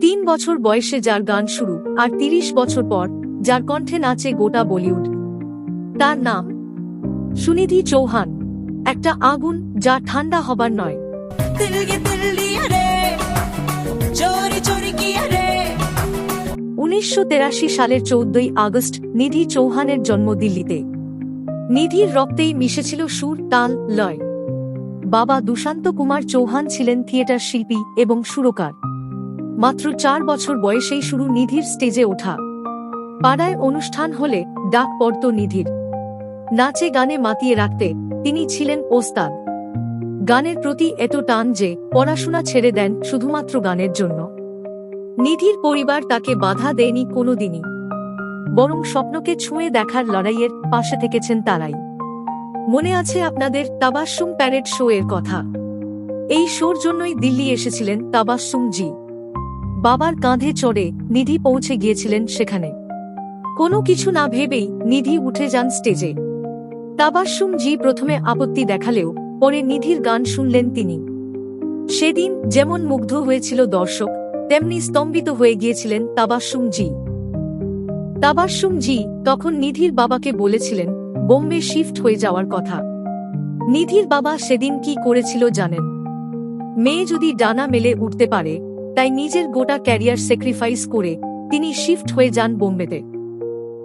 তিন বছর বয়সে যার গান শুরু আর তিরিশ বছর পর যার কণ্ঠে নাচে গোটা বলিউড। তার নাম সুনিধি চৌহান। একটা আগুন যা ঠান্ডা হবার নয়। উনিশশো সালের চৌদ্দই আগস্ট নিধি চৌহানের জন্ম দিল্লিতে নিধির রক্তেই মিশেছিল সুর, তাল, লয়। বাবা দুশান্ত কুমার চৌহান ছিলেন থিয়েটার শিল্পী এবং সুরকার। মাত্র চার বছর বয়সেই শুরু নিধির স্টেজে ওঠা। পাড়ায় অনুষ্ঠান হলে ডাক পড়ত নিধির। নাচে গানে মাতিয়ে রাখতে তিনি ছিলেন ওস্তাদ। গানের প্রতি এত টান যে পড়াশোনা ছেড়ে দেন শুধুমাত্র গানের জন্য। নিধির পরিবার তাকে বাধা দেয়নি কোনোদিনই। বরং স্বপ্নকে ছুঁয়ে দেখার লড়াইয়ের পাশে থেকেছেন তারাই। মনে আছে আপনাদের তাবাসুম প্যারেড শো এর কথা। এই শোর জন্যই দিল্লি এসেছিলেন তাবাসুম জি। বাবার কাঁধে চড়ে নিধি পৌঁছে গিয়েছিলেন সেখানে। কোনো কিছু না ভেবেই নিধি উঠে যান স্টেজে। তাবাসুম জি প্রথমে আপত্তি দেখালেও পরে নিধির গান শুনলেন তিনি। সেদিন যেমন মুগ্ধ হয়েছিল দর্শক, তেমনি স্তম্ভিত হয়ে গিয়েছিলেন তাবাসুম জি। তাবাসুম জি তখন নিধির বাবাকে বলেছিলেন, বোম্বে শিফট হয়ে যাওয়ার কথা। নিধির বাবা সেদিন কি করেছিল জানেন? মেয়ে যদি ডানা মেলে উঠতে পারে, তাই নিজের গোটা ক্যারিয়ার স্যাক্রিফাইস করে তিনি শিফট হয়ে যান বোম্বেতে।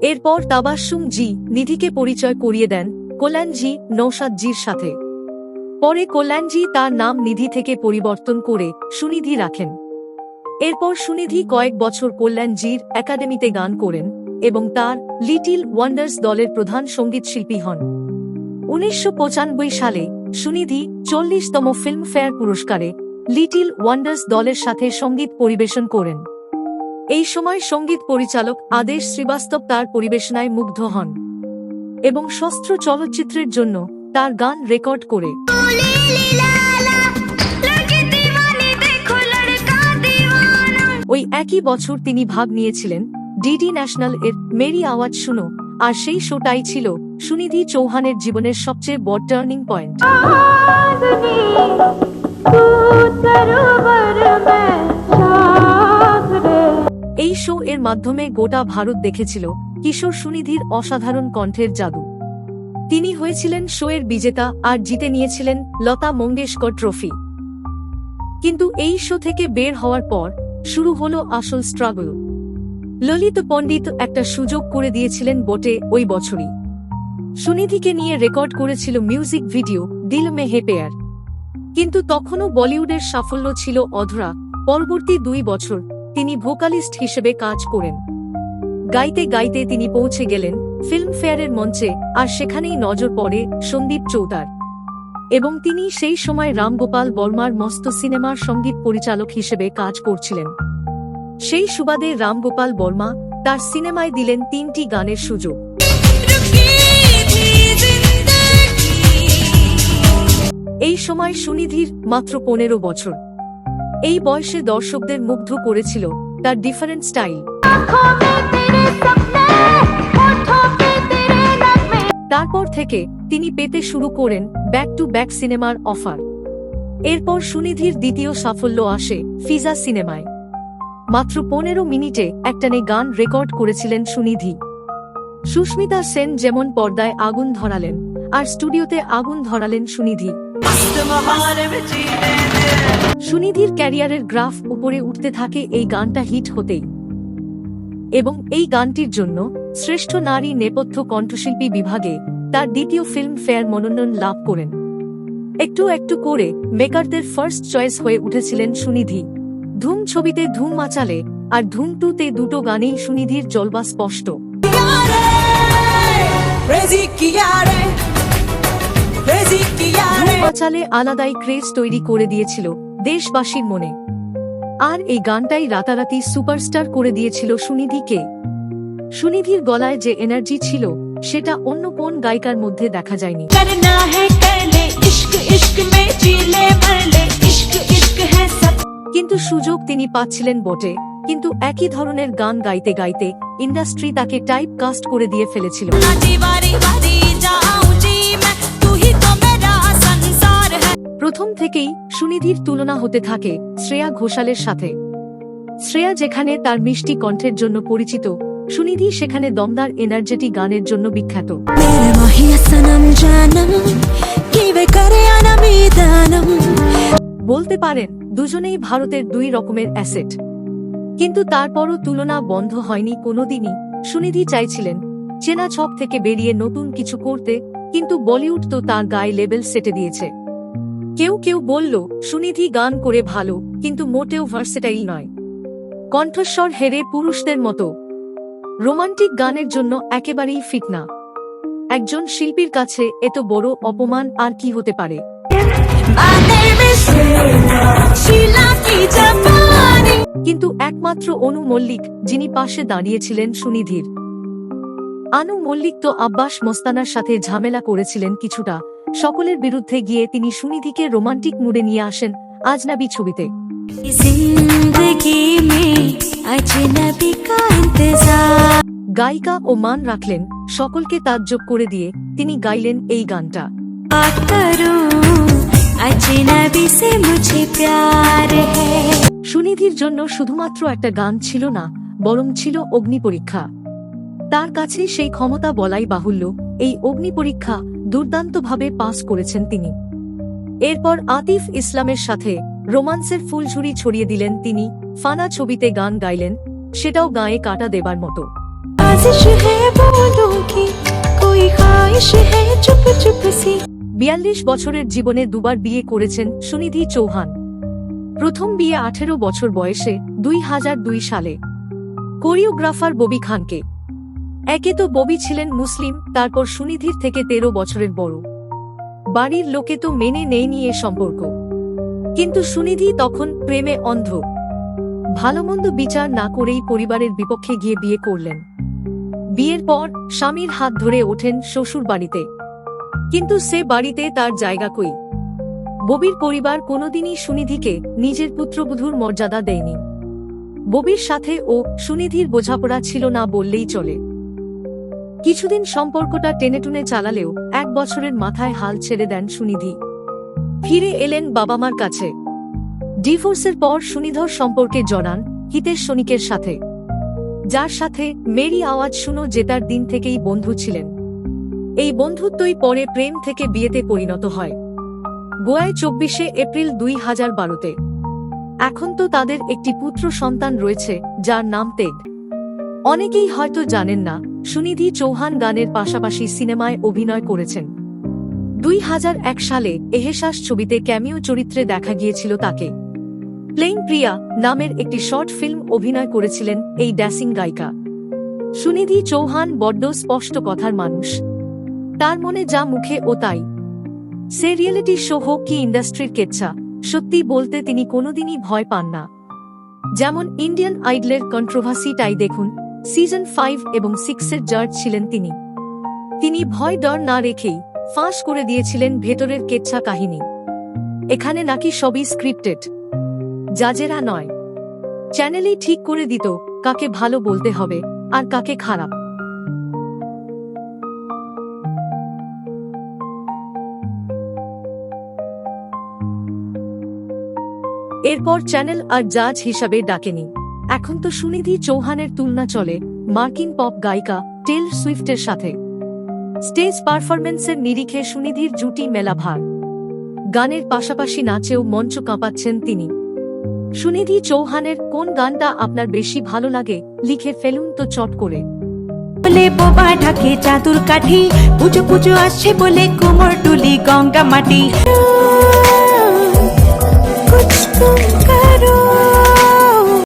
এরপর তাবাসুম জি নিধিকে পরিচয় করিয়ে দেন কল্যাণজি নৌসাদজির সাথে। পরে কল্যাণজি তার নাম নিধি থেকে পরিবর্তন করে সুনিধি রাখেন। এরপর সুনিধি কয়েক বছর কল্যাণজির একাডেমিতে গান করেন এবং তার লিটিল ওয়ান্ডার্স দলের প্রধান সংগীত শিল্পী হন। উনিশশো পঁচানব্বই সালে সুনিধি চল্লিশতম ফিল্মফেয়ার পুরস্কারে লিটিল ওয়ান্ডার্স দলের সাথে সংগীত পরিবেশন করেন। এই সময় সংগীত পরিচালক আদেশ শ্রীবাস্তব তার পরিবেশনায় মুগ্ধ হন এবং শস্ত্র চলচ্চিত্রের জন্য তার গান রেকর্ড করে। ওই একই বছর তিনি ভাগ নিয়েছিলেন ডিডি ন্যাশনাল এর মেরি আওয়াজ শুনো। আর সেই শোটাই ছিল সুনিধি চৌহানের জীবনের সবচেয়ে বড় টার্নিং পয়েন্ট। এই শো এর মাধ্যমে গোটা ভারত দেখেছিল কিশোর সুনিধির অসাধারণ কণ্ঠের জাদু। তিনি হয়েছিলেন শো এর বিজেতা আর জিতে নিয়েছিলেন লতা মঙ্গেশকর ট্রফি। কিন্তু এই শো থেকে বের হওয়ার পর শুরু হলো আসল স্ট্রাগল। ললিত পণ্ডিত একটা সুযোগ করে দিয়েছিলেন বটে ওই বছরই। সুনিধিকে নিয়ে রেকর্ড করেছিল মিউজিক ভিডিও, দিল মে হে পেয়ার। কিন্তু তখনও বলিউডের সাফল্য ছিল অধরা। পরবর্তী দুই বছর তিনি ভোকালিস্ট হিসেবে কাজ করেন। গাইতে গাইতে তিনি পৌঁছে গেলেন ফিল্মফেয়ারের মঞ্চে, আর সেখানেই নজর পড়ে সন্দীপ চৌতার। এবং তিনি সেই সময় রামগোপাল বর্মার মস্ত সিনেমার সংগীত পরিচালক হিসেবে কাজ করছিলেন। সেই সুবাদে রামগোপাল বর্মা তার সিনেমায় দিলেন তিনটি গানের সুযোগ। এই সময় সুনিধির মাত্র পনেরো বছর। এই বয়সে দর্শকদের মুগ্ধ করেছিল তার ডিফারেন্ট স্টাইল তারপর থেকে তিনি পেতে শুরু করেন ব্যাক টু ব্যাক সিনেমার অফার এরপর সুনিধির দ্বিতীয় সাফল্য আসে ফিজা সিনেমায়। মাত্র পনেরো মিনিটে একটানে গান রেকর্ড করেছিলেন সুনিধি। সুস্মিতা সেন যেমন পর্দায় আগুন ধরালেন, আর স্টুডিওতে আগুন ধরালেন সুনিধি। সুনিধির ক্যারিয়ারের গ্রাফ উপরে উঠতে থাকে এই গানটা হিট হতেই। এবং এই গানটির জন্য শ্রেষ্ঠ নারী নেপথ্য কণ্ঠশিল্পী বিভাগে তার দ্বিতীয় ফিল্ম ফেয়ার মনোনয়ন লাভ করেন। একটু একটু করে মেকারদের ফার্স্ট চয়েস হয়ে উঠেছিলেন সুনিধি। ধুম ছবিতে ধুম আচালে আর ধুম টুতে দুটো গানেই সুনিধির জলবা স্পষ্ট। আচালে আলাদাই ক্রেজ তৈরি করে দিয়েছিল দেশবাসীর মনে। আর এই গানটাই রাতারাতি সুপারস্টার করে দিয়েছিল সুনিধিকে। সুনিধির গলায় যে এনার্জি ছিল সেটা অন্য কোন গায়িকার মধ্যে দেখা যায়নি। কিন্তু সুযোগ তিনি পাচ্ছিলেন বটে। কিন্তু একই ধরনের গান গাইতে গাইতে ইন্ডাস্ট্রি তাকে টাইপ কাস্ট করে দিয়ে ফেলেছিল। প্রথম থেকেই সুনিধির তুলনা হতে থাকে শ্রেয়া ঘোষালের সাথে। শ্রেয়া যেখানে তার মিষ্টি কণ্ঠের জন্য পরিচিত সুনিধি সেখানে দমদার এনার্জেটি গানের জন্য বিখ্যাত। বলতে পারেন দুজনেই ভারতের দুই রকমের অ্যাসেট। কিন্তু তারপরও তুলনা বন্ধ হয়নি কোনোদিনই। সুনিধি চাইছিলেন, চেনা ছক থেকে বেরিয়ে নতুন কিছু করতে, কিন্তু বলিউড তো তার গায়ে লেবেল সেটে দিয়েছে। কেউ কেউ বলল, সুনিধি গান করে ভালো, কিন্তু মোটেও ভার্সেটাইল নয়। কণ্ঠস্বর হেরে পুরুষদের মতো। রোমান্টিক গানের জন্য একেবারেই ফিট না। একজন শিল্পীর কাছে এত বড় অপমান আর কি হতে পারে? কিন্তু একমাত্র অনু মল্লিক, যিনি পাশে দাঁড়িয়েছিলেন সুনিধির। আনু মল্লিক তো আব্বাস মোস্তানার সাথে ঝামেলা করেছিলেন কিছুটা। সকলের বিরুদ্ধে গিয়ে তিনি সুনিধিকে রোমান্টিক মুডে নিয়ে আসেন আজনাবি ছবিতে। গায়িকা ও মান রাখলেন, সকলকে তাজ্জব করে দিয়ে তিনি গাইলেন এই গানটা। अजनबी से मुझे प्यार है সুনিধির জন্য শুধুমাত্র একটা গান ছিল না বরং ছিল অগ্নি পরীক্ষা তার কাছে সেই ক্ষমতা বলাই বাহুল্য এই অগ্নি পরীক্ষা দুর্দান্তভাবে পাস করেছেন তিনি এরপর আতিফ ইসলামের সাথে রোমান্সের ফুলঝুরি ছড়িয়ে দিলেন তিনি ফানা ছবিতে গান গাইলেন সেটাও গায়ে কাটা দেবার মতো साजिश है बोलों की कोई ख्वाहिश है चुप चुप सी বিয়াল্লিশ বছরের জীবনে দুবার বিয়ে করেছেন সুনিধি চৌহান। প্রথম বিয়ে আঠেরো বছর বয়সে দুই হাজার দুই সালে। কোরিওগ্রাফার ববি খানকে। একে তো ববি ছিলেন মুসলিম, তারপর সুনিধির থেকে তেরো বছরের বড়। বাড়ির লোকে তো মেনে নেয়নি এ সম্পর্ক। কিন্তু সুনিধি তখন প্রেমে অন্ধ। ভালোমন্দ বিচার না করেই পরিবারের বিপক্ষে গিয়ে বিয়ে করলেন। বিয়ের পর স্বামীর হাত ধরে ওঠেন শ্বশুর বাড়িতে কিন্তু সে বাড়িতে তার জায়গা কই? ববির পরিবার কোনোদিনই সুনিধিকে নিজের পুত্রবধূর মর্যাদা দেয়নি। ববির সাথে ও সুনিধির বোঝাপড়া ছিল না বললেই চলে। কিছুদিন সম্পর্কটা টেনেটুনে চালালেও এক বছরের মাথায় হাল ছেড়ে দেন সুনিধি। ফিরে এলেন বাবা মার কাছে। ডিভোর্সের পর সুনিধর সম্পর্কে জড়ান হিতেশ সনিকের সাথে। যার সাথে মেরি আওয়াজ শুনো জেতার দিন থেকেই বন্ধু ছিলেন। এই বন্ধুত্বই পরে প্রেম থেকে বিয়েতে পরিণত হয়। গোয়ায় চব্বিশে এপ্রিল দুই হাজার বারোতে। এখন তো তাদের একটি পুত্র সন্তান রয়েছে, যার নাম তেগ। অনেকেই হয়তো জানেন না, সুনিধি চৌহান গানের পাশাপাশি সিনেমায় অভিনয় করেছেন। দুই হাজার এক সালে এহেসাস ছবিতে ক্যামিও চরিত্রে দেখা গিয়েছিল তাকে। প্লেইং প্রিয়া নামের একটি শর্ট ফিল্ম অভিনয় করেছিলেন এই ড্যাসিং গায়িকা। সুনিধি চৌহান বড্ড স্পষ্ট কথার মানুষ। তার মনে যা মুখে ও তাই। সে রিয়েলিটি শো হোক কি ইন্ডাস্ট্রির কেচ্ছা, সত্যি বলতে তিনি কোনোদিনই ভয় পান না। যেমন ইন্ডিয়ান আইডলের কন্ট্রোভার্সিটাই দেখুন সিজন ফাইভ এবং সিক্সের জাজ ছিলেন তিনি। তিনি ভয় ডর না রেখেই ফাঁস করে দিয়েছিলেন ভেতরের কেচ্ছা কাহিনী। এখানে নাকি সবই স্ক্রিপ্টেড জাজেরা নয়। চ্যানেলই ঠিক করে দিত কাকে ভালো বলতে হবে আর কাকে খারাপ। এরপর চ্যানেল আর জাজ হিসাবে ডাকেনি। এখন তো সুনিধি চৌহানের তুলনা চলে মার্কিন পপ গায়িকা টেল সুইফটের সাথে। স্টেজ পারফরমেন্সের নিরিখে সুনিধির জুটি মেলা ভার। গানের পাশাপাশি নাচেও মঞ্চ কাঁপাচ্ছেন তিনি। সুনিধি চৌহানের কোন গানটা আপনার বেশি ভালো লাগে লিখে ফেলুন তো চট করে। বলে বোবা ঢাকে চাদুর কাঠি, পুজো পুজো আসছে বলে কোমর টুলি গঙ্গা মাটি। Oh.